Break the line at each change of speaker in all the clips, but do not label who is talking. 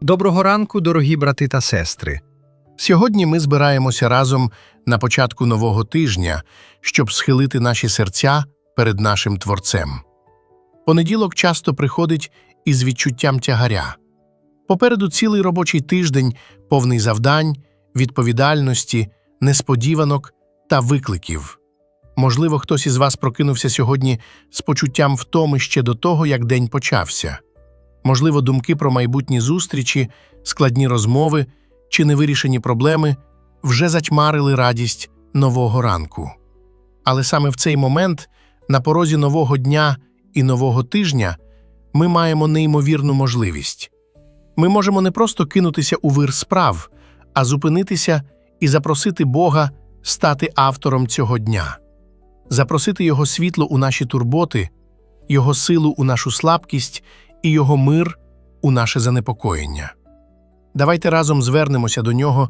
Доброго ранку, дорогі брати та сестри.
Сьогодні ми збираємося разом на початку нового тижня, щоб схилити наші серця перед нашим Творцем. Понеділок часто приходить із відчуттям тягаря. Попереду цілий робочий тиждень, повний завдань, відповідальності, несподіванок та викликів. Можливо, хтось із вас прокинувся сьогодні з почуттям втоми ще до того, як день почався. Можливо, думки про майбутні зустрічі, складні розмови чи невирішені проблеми вже затьмарили радість нового ранку. Але саме в цей момент, на порозі нового дня і нового тижня, ми маємо неймовірну можливість. Ми можемо не просто кинутися у вир справ, а зупинитися і запросити Бога стати автором цього дня, запросити Його світло у наші турботи, Його силу у нашу слабкість і Його мир у наше занепокоєння. Давайте разом звернемося до нього,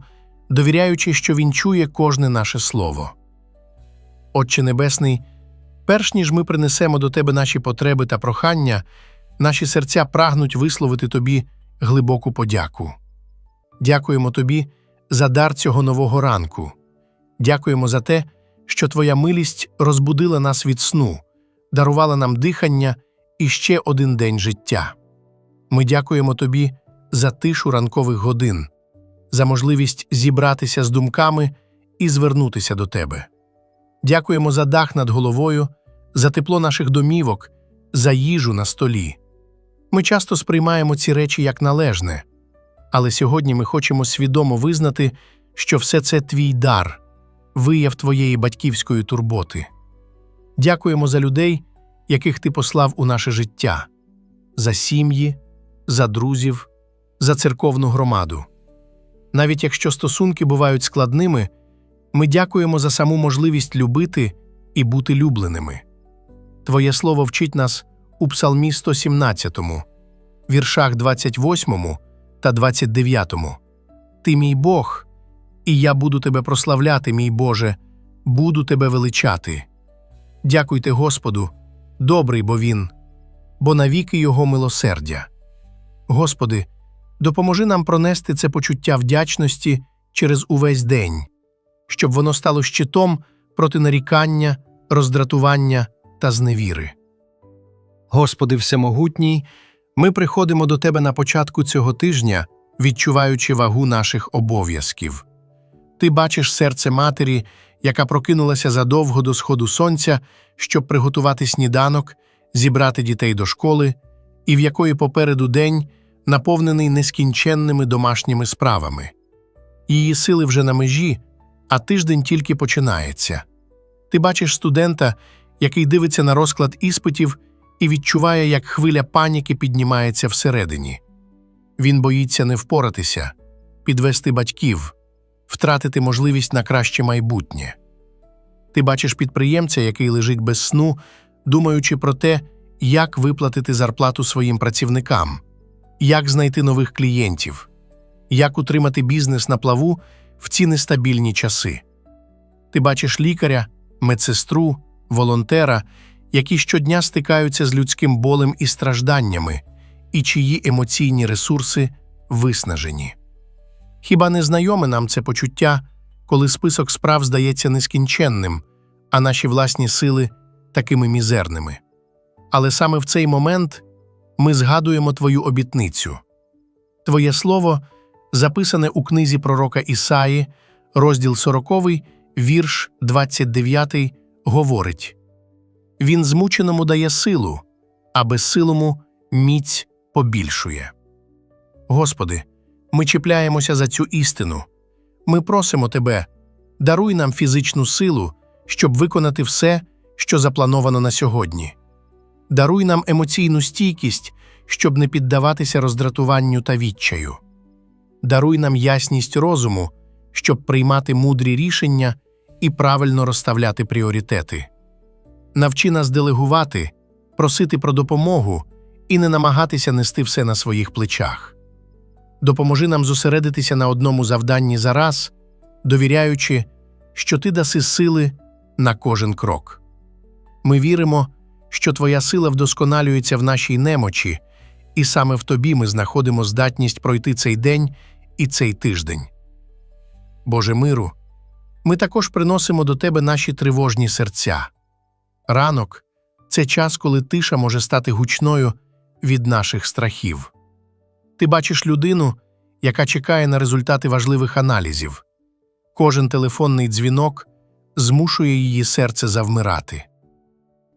довіряючи, що Він чує кожне наше слово. Отче Небесний, перш ніж ми принесемо до Тебе наші потреби та прохання, наші серця прагнуть висловити Тобі глибоку подяку. Дякуємо Тобі за дар цього нового ранку. Дякуємо за те, що Твоя милість розбудила нас від сну, дарувала нам дихання і ще один день життя. Ми дякуємо Тобі за тишу ранкових годин, за можливість зібратися з думками і звернутися до Тебе. Дякуємо за дах над головою, за тепло наших домівок, за їжу на столі. Ми часто сприймаємо ці речі як належне, але сьогодні ми хочемо свідомо визнати, що все це твій дар, вияв твоєї батьківської турботи. Дякуємо за людей, яких ти послав у наше життя, за сім'ї, за друзів, за церковну громаду. Навіть якщо стосунки бувають складними, ми дякуємо за саму можливість любити і бути любленими. Твоє слово вчить нас у Псалмі 117, віршах 28 та 29. Ти мій Бог, і я буду тебе прославляти, мій Боже, буду тебе величати. Дякуйте Господу, добрий бо Він, бо навіки Його милосердя. Господи, допоможи нам пронести це почуття вдячності через увесь день, щоб воно стало щитом проти нарікання, роздратування та зневіри. Господи Всемогутній, ми приходимо до Тебе на початку цього тижня, відчуваючи вагу наших обов'язків. Ти бачиш серце матері, яка прокинулася задовго до сходу сонця, щоб приготувати сніданок, зібрати дітей до школи, і в якої попереду день наповнений нескінченними домашніми справами. Її сили вже на межі, а тиждень тільки починається. Ти бачиш студента, який дивиться на розклад іспитів і відчуває, як хвиля паніки піднімається всередині. Він боїться не впоратися, підвести батьків, втратити можливість на краще майбутнє. Ти бачиш підприємця, який лежить без сну, думаючи про те, як виплатити зарплату своїм працівникам, як знайти нових клієнтів, як утримати бізнес на плаву в ці нестабільні часи. Ти бачиш лікаря, медсестру, волонтера, які щодня стикаються з людським болем і стражданнями, і чиї емоційні ресурси виснажені. Хіба не знайоме нам це почуття, коли список справ здається нескінченним, а наші власні сили такими мізерними? Але саме в цей момент ми згадуємо Твою обітницю. Твоє слово, записане у книзі пророка Ісаї, розділ 40, вірш 29, говорить Він змученому дає силу, а безсилому міць побільшує. Господи, ми чіпляємося за цю істину. Ми просимо Тебе, даруй нам фізичну силу, щоб виконати все, що заплановано на сьогодні. Даруй нам емоційну стійкість, щоб не піддаватися роздратуванню та відчаю. Даруй нам ясність розуму, щоб приймати мудрі рішення і правильно розставляти пріоритети. Навчи нас делегувати, просити про допомогу і не намагатися нести все на своїх плечах. Допоможи нам зосередитися на одному завданні за раз, довіряючи, що ти даси сили на кожен крок. Ми віримо, що Твоя сила вдосконалюється в нашій немочі, і саме в тобі ми знаходимо здатність пройти цей день і цей тиждень. Боже миру, ми також приносимо до Тебе наші тривожні серця. Ранок це час, коли тиша може стати гучною від наших страхів. Ти бачиш людину, яка чекає на результати важливих аналізів. Кожен телефонний дзвінок змушує її серце завмирати.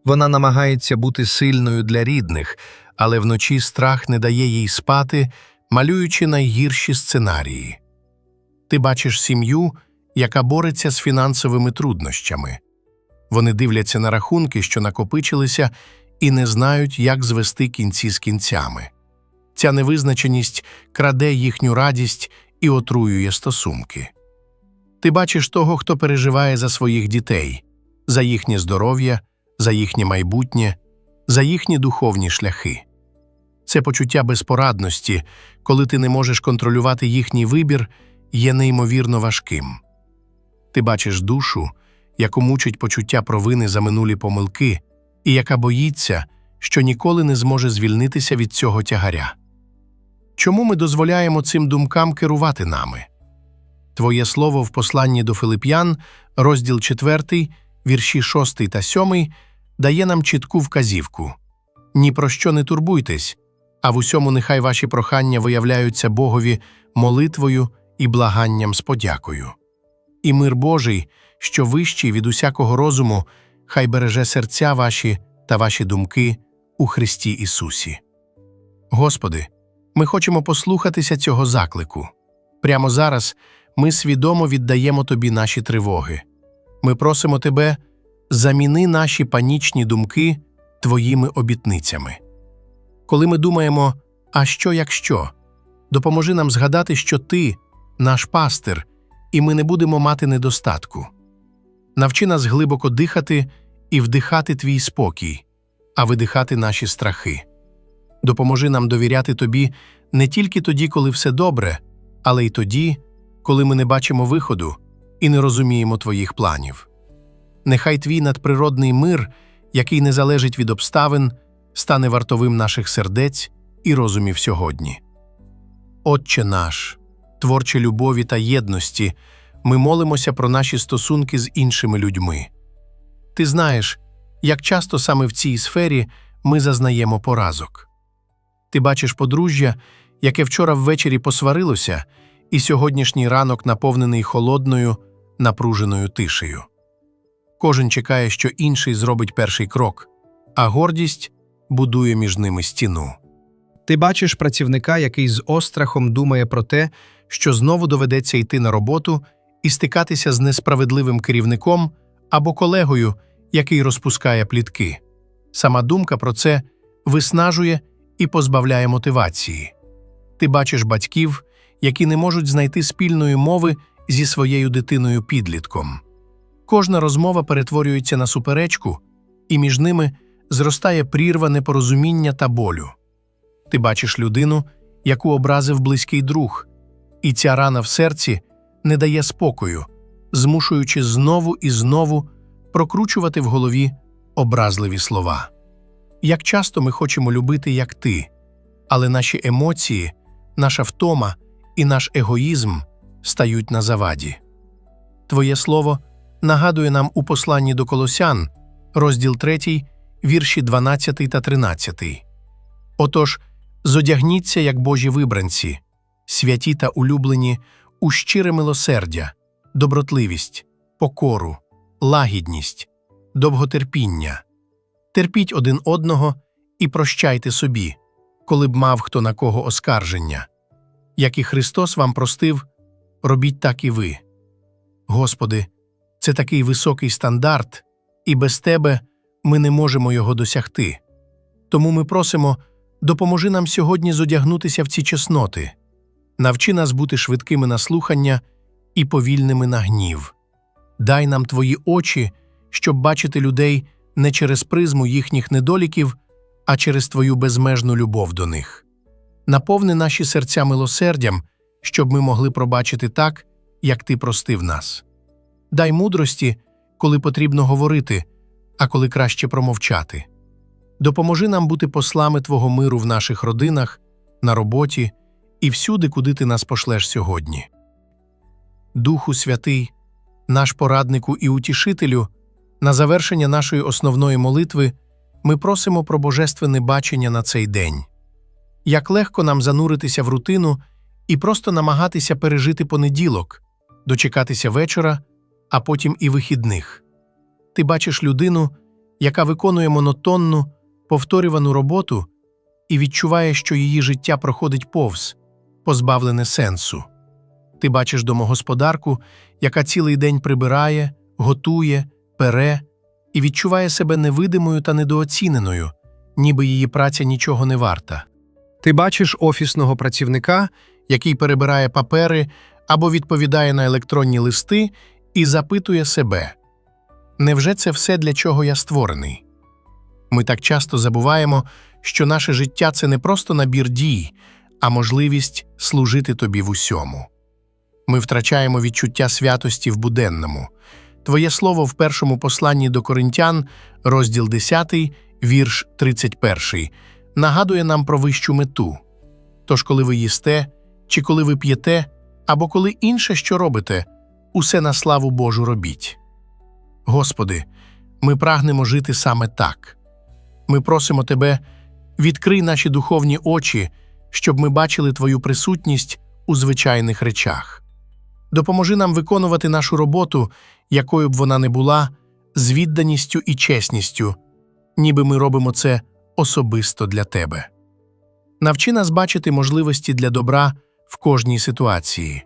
Вона намагається бути сильною для рідних, але вночі страх не дає їй спати,
малюючи найгірші сценарії. Ти бачиш сім'ю, яка бореться з фінансовими труднощами. Вони дивляться на рахунки, що накопичилися, і не знають, як звести кінці з кінцями. Ця невизначеність краде їхню радість і отруює стосунки. Ти бачиш того, хто переживає за своїх дітей, за їхнє здоров'я, за їхнє майбутнє, за їхні духовні шляхи. Це почуття безпорадності, коли ти не можеш контролювати їхній вибір, є неймовірно важким. Ти бачиш душу, яку мучить почуття провини за минулі помилки, і яка боїться, що ніколи не зможе звільнитися від цього тягаря. Чому ми дозволяємо цим думкам керувати нами? Твоє слово в посланні до Филип'ян, розділ 4, вірші 6 та 7, дає нам чітку вказівку ні про що не турбуйтесь, а в усьому нехай ваші прохання виявляються Богові молитвою і благанням з подякою. І мир Божий, що вищий від усякого розуму, хай береже серця ваші та ваші думки у Христі Ісусі. Господи, ми хочемо послухатися цього заклику. Прямо зараз ми свідомо віддаємо Тобі наші тривоги. Ми просимо Тебе, заміни наші панічні думки Твоїми обітницями. Коли ми думаємо, а що якщо, допоможи нам згадати, що Ти наш пастир, і ми не будемо мати недостатку. Навчи нас глибоко дихати і вдихати Твій спокій, а видихати наші страхи. Допоможи нам довіряти Тобі не тільки тоді, коли все добре, але й тоді, коли ми не бачимо виходу і не розуміємо Твоїх планів. Нехай Твій надприродний мир, який не залежить від обставин, стане вартовим наших сердець і розумів сьогодні. Отче наш, творче любові та єдності, ми молимося про наші стосунки з іншими людьми. Ти знаєш, як часто саме в цій сфері ми зазнаємо поразок. Ти бачиш подружжя, яке вчора ввечері посварилося, і сьогоднішній ранок наповнений холодною, напруженою тишею. Кожен чекає, що інший зробить перший крок, а гордість будує між ними стіну.
Ти бачиш працівника, який з острахом думає про те,
що знову доведеться йти на роботу і стикатися з несправедливим керівником або колегою, який розпускає плітки. Сама думка про це виснажує і позбавляє мотивації. Ти бачиш батьків, які не можуть знайти спільної мови зі своєю дитиною підлітком. Кожна розмова перетворюється на суперечку, і між ними зростає прірва непорозуміння та болю. Ти бачиш людину, яку образив близький друг, і ця рана в серці не дає спокою, змушуючи знову і знову прокручувати в голові образливі слова. Як часто ми хочемо любити, як ти, але наші емоції, наша втома і наш егоїзм стають на заваді. Твоє слово нагадує нам у посланні до Колосян, розділ 3, вірші 12 та 13. Отож, зодягніться, як Божі вибранці, святі та улюблені, у щире милосердя, добротливість, покору, лагідність, довготерпіння. Терпіть один одного і прощайте собі, коли б мав хто на кого оскарження. Як і Христос вам простив, робіть так і ви. Господи, це такий високий стандарт, і без Тебе ми не можемо його досягти. Тому ми просимо, допоможи нам сьогодні зодягнутися в ці чесноти, навчи нас бути швидкими на слухання і повільними на гнів. Дай нам Твої очі, щоб бачити людей не через призму їхніх недоліків, а через Твою безмежну любов до них. Наповни наші серця милосердям, щоб ми могли пробачити так, як Ти простив нас. Дай мудрості, коли потрібно говорити, а коли краще промовчати. Допоможи нам бути послами Твого миру в наших родинах, на роботі і всюди, куди Ти нас пошлеш сьогодні. Духу Святий, наш пораднику і утішителю, на завершення нашої основної молитви ми просимо про божественне бачення на цей день. Як легко нам зануритися в рутину і просто намагатися пережити понеділок, дочекатися вечора, а потім і вихідних. Ти бачиш людину, яка виконує монотонну, повторювану роботу і відчуває, що її життя проходить повз, позбавлене сенсу. Ти бачиш домогосподарку, яка цілий день прибирає, готує, пере і відчуває себе невидимою та недооціненою, ніби її праця нічого не варта.
Ти бачиш офісного працівника,
який перебирає папери або відповідає на електронні листи і запитує себе: невже це все для чого я створений? Ми так часто забуваємо, що наше життя це не просто набір дій, а можливість служити тобі в усьому. Ми втрачаємо відчуття святості в буденному. Твоє слово в першому посланні до Коринтян, розділ 10, вірш 31, нагадує нам про вищу мету. Тож, коли ви їсте, чи коли ви п'єте, або коли інше, що робите, усе на славу Божу робіть. Господи, ми прагнемо жити саме так. Ми просимо Тебе, відкрий наші духовні очі, щоб ми бачили Твою присутність у звичайних речах. Допоможи нам виконувати нашу роботу, якою б вона не була, з відданістю і чесністю, ніби ми робимо це особисто для Тебе. Навчи нас бачити можливості для добра в кожній ситуації,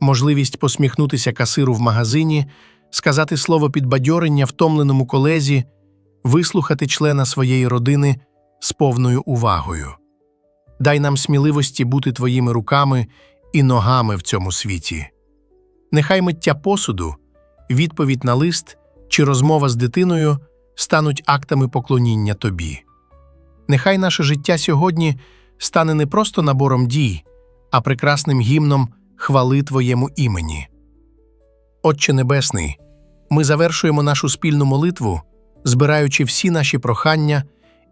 можливість посміхнутися касиру в магазині, сказати слово підбадьорення втомленому колезі, вислухати члена своєї родини з повною увагою. Дай нам сміливості бути твоїми руками і ногами в цьому світі. Нехай миття посуду, відповідь на лист чи розмова з дитиною стануть актами поклоніння тобі. Нехай наше життя сьогодні стане не просто набором дій, а прекрасним гімном хвали Твоєму імені. Отче Небесний, ми завершуємо нашу спільну молитву, збираючи всі наші прохання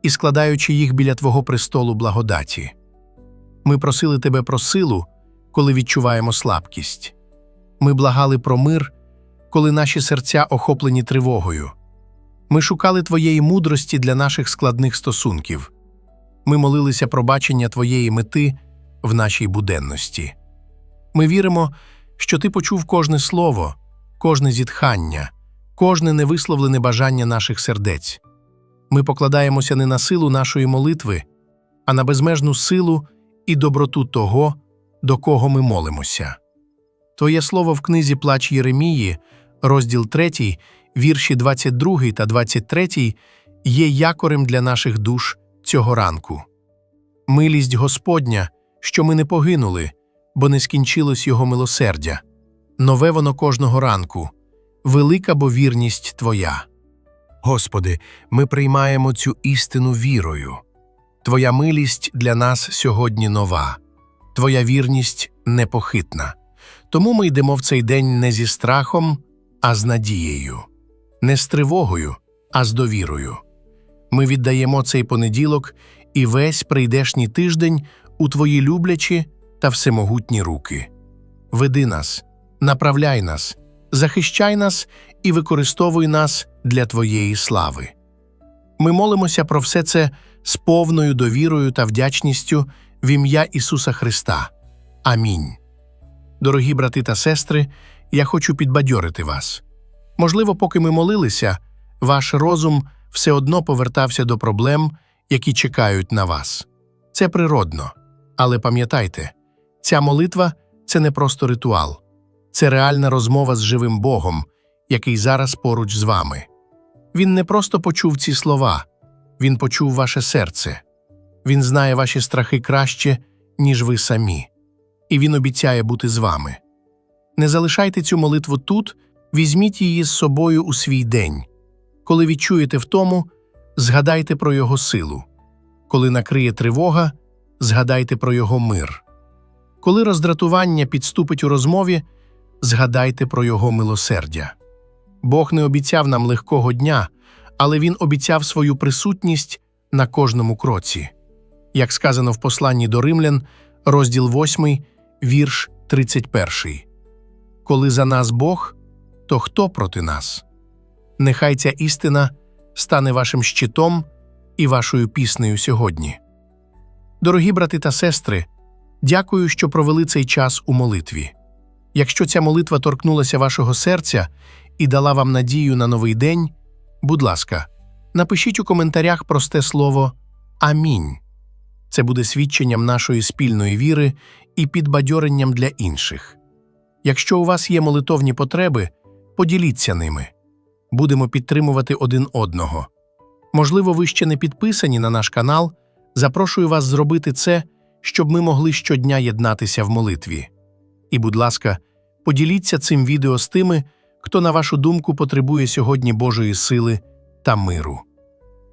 і складаючи їх біля Твого престолу благодаті. Ми просили Тебе про силу, коли відчуваємо слабкість. Ми благали про мир, коли наші серця охоплені тривогою. Ми шукали Твоєї мудрості для наших складних стосунків. Ми молилися про бачення Твоєї мети в нашій буденності. Ми віримо, що Ти почув кожне слово, кожне зітхання, кожне невисловлене бажання наших сердець. Ми покладаємося не на силу нашої молитви, а на безмежну силу і доброту того, до кого ми молимося. Твоє слово в книзі Плач Єремії, розділ 3, вірші 22 та 23 є якорем для наших душ цього ранку. Милість Господня, що ми не погинули, бо не скінчилось Його милосердя. Нове воно кожного ранку, велика бо вірність Твоя. Господи, ми приймаємо цю істину вірою. Твоя милість для нас сьогодні нова, Твоя вірність непохитна. Тому ми йдемо в цей день не зі страхом, а з надією, не з тривогою, а з довірою. Ми віддаємо цей понеділок і весь прийдешній тиждень у Твої люблячі та всемогутні руки. Веди нас, направляй нас, захищай нас і використовуй нас для Твоєї слави. Ми молимося про все це з повною довірою та вдячністю в ім'я Ісуса Христа. Амінь. Дорогі брати та сестри, я хочу підбадьорити вас. Можливо, поки ми молилися, ваш розум все одно повертався до проблем, які чекають на вас. Це природно. Але пам'ятайте, ця молитва це не просто ритуал, це реальна розмова з живим Богом, який зараз поруч з вами. Він не просто почув ці слова, він почув ваше серце. Він знає ваші страхи краще, ніж ви самі, і він обіцяє бути з вами. Не залишайте цю молитву тут, візьміть її з собою у свій день. Коли відчуєте втому, згадайте про його силу. Коли накриє тривога, згадайте про його мир. Коли роздратування підступить у розмові, згадайте про його милосердя. Бог не обіцяв нам легкого дня, але Він обіцяв свою присутність на кожному кроці. Як сказано в посланні до римлян, розділ 8, вірш 31. Коли за нас Бог, то хто проти нас? Нехай ця істина стане вашим щитом і вашою піснею сьогодні. Дорогі брати та сестри, дякую, що провели цей час у молитві. Якщо ця молитва торкнулася вашого серця і дала вам надію на новий день, будь ласка, напишіть у коментарях просте слово Амінь. Це буде свідченням нашої спільної віри і підбадьоренням для інших. Якщо у вас є молитовні потреби, поділіться ними. Будемо підтримувати один одного. Можливо, ви ще не підписані на наш канал. Запрошую вас зробити це, щоб ми могли щодня єднатися в молитві. І, будь ласка, поділіться цим відео з тими, хто, на вашу думку, потребує сьогодні Божої сили та миру.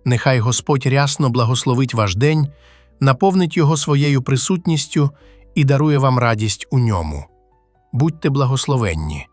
Нехай Господь рясно благословить ваш день, наповнить його своєю присутністю і дарує вам радість у ньому. Будьте благословенні.